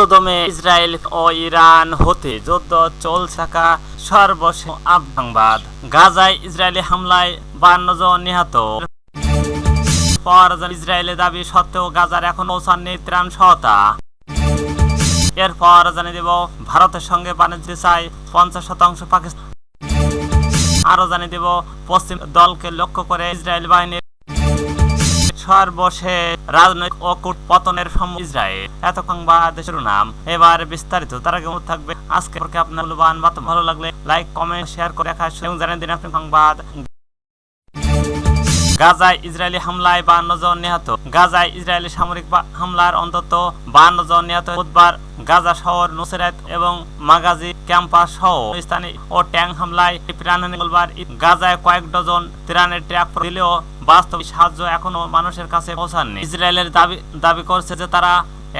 পুরোদমে ইসরায়েল ও ইরান হতে যুদ্ধ চলছে থাকা সর্বশেষ সংবাদ গাজায় ইসরায়েলি হামলায় বান্ন জন নিহত। ইসরায়েলের দাবি সত্ত্বেও গাজার এখন পৌঁছাননি ত্রাণ সহায়তা এরপর জানিয়ে দেব, ভারতের সঙ্গে বাণিজ্য চাই পঞ্চাশ শতাংশ পাকিস্তান। আরও জানিয়ে দেব, পশ্চিম দলকে লক্ষ্য করে ইসরায়েল বাহিনীর সর্বশেষ রাজনৈতিক ও কূট পতনের সম্মুখ ইসরায়েল। এত সংবাদ শিরোনাম এবার বিস্তারিত, তার আগে থাকবে, আজকে আপনার মূল্যবান মত ভালো লাগলে লাইক, কমেন্ট, শেয়ার করে দেখা এবং জানিয়ে দিন আপনি সংবাদ। গাজায় ইসরায়েলি হামলায় বান্ন জন নিহত। গাজায় ইসরায়েলি সামরিক হামলার অন্তত বান্ন জন নিহত। বুধবার গাজা শহর নুসরাত এবং মাগাজি ক্যাম্পাস সহ স্থানে ও ট্যাঙ্ক হামলায় প্রাণহানি। গাজায় কয়েক ডজন ত্রাণের ট্রাক দিলেও বাস্তব সাহায্য এখনও মানুষের কাছে পৌঁছাননি। ইসরায়েলের দাবি দাবি করছে যে তারা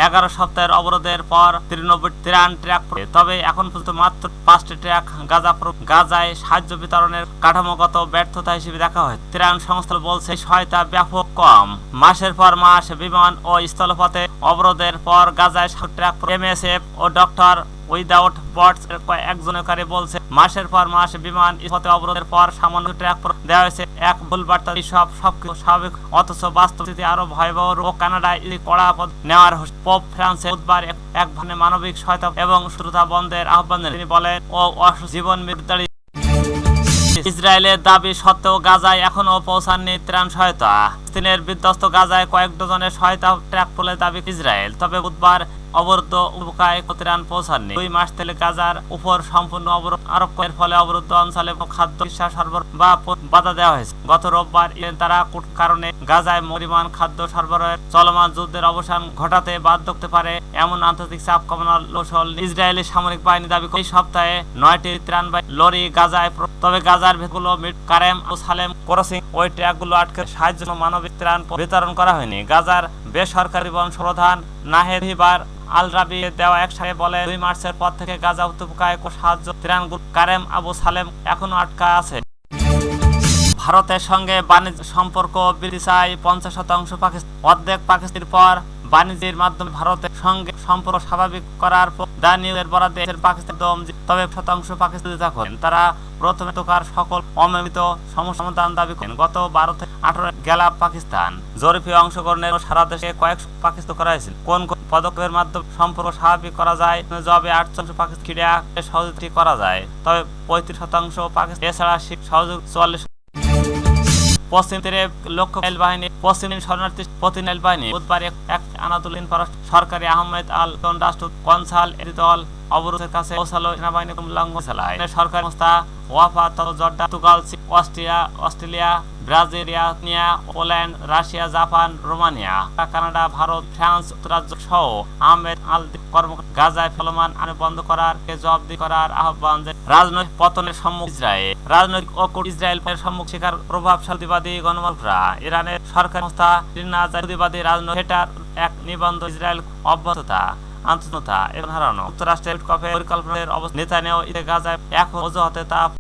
এগারো সপ্তাহের অবরোধের পর তিরানব্বই ত্রাণ পড়ে। তবে এখন পর্যন্ত মাত্র পাঁচটি ট্রাক গাজা গাজায় সাহায্য বিতরণের কাঠামোগত ব্যর্থতা হিসেবে দেখা হয় ত্রাণ সংস্থা বলছে, সহায়তা ব্যাপক কম। মাসের পর মাস বিমান ও স্থলপথে অবরোধের পর গাজায় ট্রাক এমএসএফ ও ডক্টর উইদাউট বটস একজনকারী বলছে মাসের পর মাস বিমান পথে অবরোধের পর সামান্য ট্র্যাক দেওয়া হয়েছে। এক ভুল বার্তা সব সবকিছু স্বাভাবিক, অথচ বাস্তব আরও ভয়াবহ ও কানাডায় কড়া পদ নেওয়ার পোপ ফ্রান্সে বুধবার এক- ধরনের মানবিক সহায়তা এবং শ্রোতা বন্ধের আহ্বান তিনি বলেন, ও জীবন মৃত্যু ইসরায়েলের দাবি সত্ত্বেও গাজায় এখনও পৌঁছাননি ত্রাণ সহায়তা। ফিলিস্তিনের বিধ্বস্ত গাজায় কয়েক ডজনের সহায়তা ট্রাক তোলে দাবি ইসরায়েল। তবে বুধবার অবরুদ্ধ উপকায় কতরান পৌঁছাননি। দুই মাস তেলে গাজার উপর সম্পূর্ণ অবরোধ আরোপ করার ফলে অবরুদ্ধ অঞ্চলে খাদ্য সরবরাহ বা বাধা দেওয়া হয়েছে। গত রোববার তারা কারণে গাজায় পরিমাণ খাদ্য সরবরাহের চলমান যুদ্ধের অবসান ঘটাতে বাধ্য করতে পারে এমন আন্তর্জাতিক চাপ কমানোর কৌশল ইসরায়েলি সামরিক বাহিনী দাবি এই সপ্তাহে নয়টি ত্রাণবাহী লরি গাজায় তবে গাজার ভেগুলো কারেম ও সালেম ক্রসিং ওই ট্র্যাকগুলো আটকে সাহায্য মানবিক ত্রাণ বিতরণ করা হয়নি। গাজার বেসরকারি বন প্রধান নাহের হিবার আল রাবি দেওয়া এক সাহে বলে, দুই মার্চের পর থেকে গাজা উপত্যকায় সাহায্য ত্রাণগুলো কারেম আবু সালেম এখনও আটকা আছে। ভারতের সঙ্গে বাণিজ্য সম্পর্ক বৃদ্ধি চায় পঞ্চাশ শতাংশ পাকিস্তান। অর্ধেক পাকিস্তানের পর বাণিজ্যের মাধ্যমে ভারতের সঙ্গে সম্পর্ক স্বাভাবিক করার পর দা নিউজের বরাদ্দে পাকিস্তান দম তবে শতাংশ পাকিস্তানি থাকেন তারা প্রথমে তোকার সকল অনিয়মিত সমস্যা সমাধান দাবি করেন। গত বারো থেকে আঠারো গেলা পাকিস্তান। জরিপে অংশগ্রহণের সারা দেশে কয়েক পাকিস্তান করা হয়েছিল। কোন কোন পদক্ষেপের মাধ্যমে সম্পর্ক স্বাভাবিক করা যায়? জবে আট শতাংশ পাকিস্তান ক্রীড়া সহযোগী করা যায়। তবে পঁয়ত্রিশ শতাংশ পাকিস্তান এছাড়া সহযোগ চুয়াল্লিশ পশ্চিম লক্ষ্য বাহিনী পশ্চিম বাহিনী। এক সরকারি আহমেদ আল রাষ্ট্র কনসাল এর দল অবরোধের কাছে পৌঁছালো সেনাবাহিনী লঙ্ঘন চালায়। সরকারি সংস্থা Wafa Jordan তুগাল Austria, Australia, Brasilia Poland, Russia, Japan, Romania, Canada, Bharat, France, যুক্তরাজ্য সহ আহমেদ আল কর্ম গাজায় ফলমান আইন বন্ধ করার কে জবাবদি করার আহ্বান রাজনৈতিক পতনের সম্মুখ ইসরায়েল, রাজনৈতিক ও কূট ইসরায়েল সম্মুখ শিকার প্রভাবশালীবাদী গণমালরা ইরানের সরকার সংস্থা রাজনৈতিক এক নিবন্ধ ইসরায়েল অব্যাহততা আন্তর্জাতিকতা এবং হারানো। যুক্তরাষ্ট্রের কফে পরিকল্পনার অবস্থা নেতানিয়াহু ইতে গাজায় এক অজুহাতে তা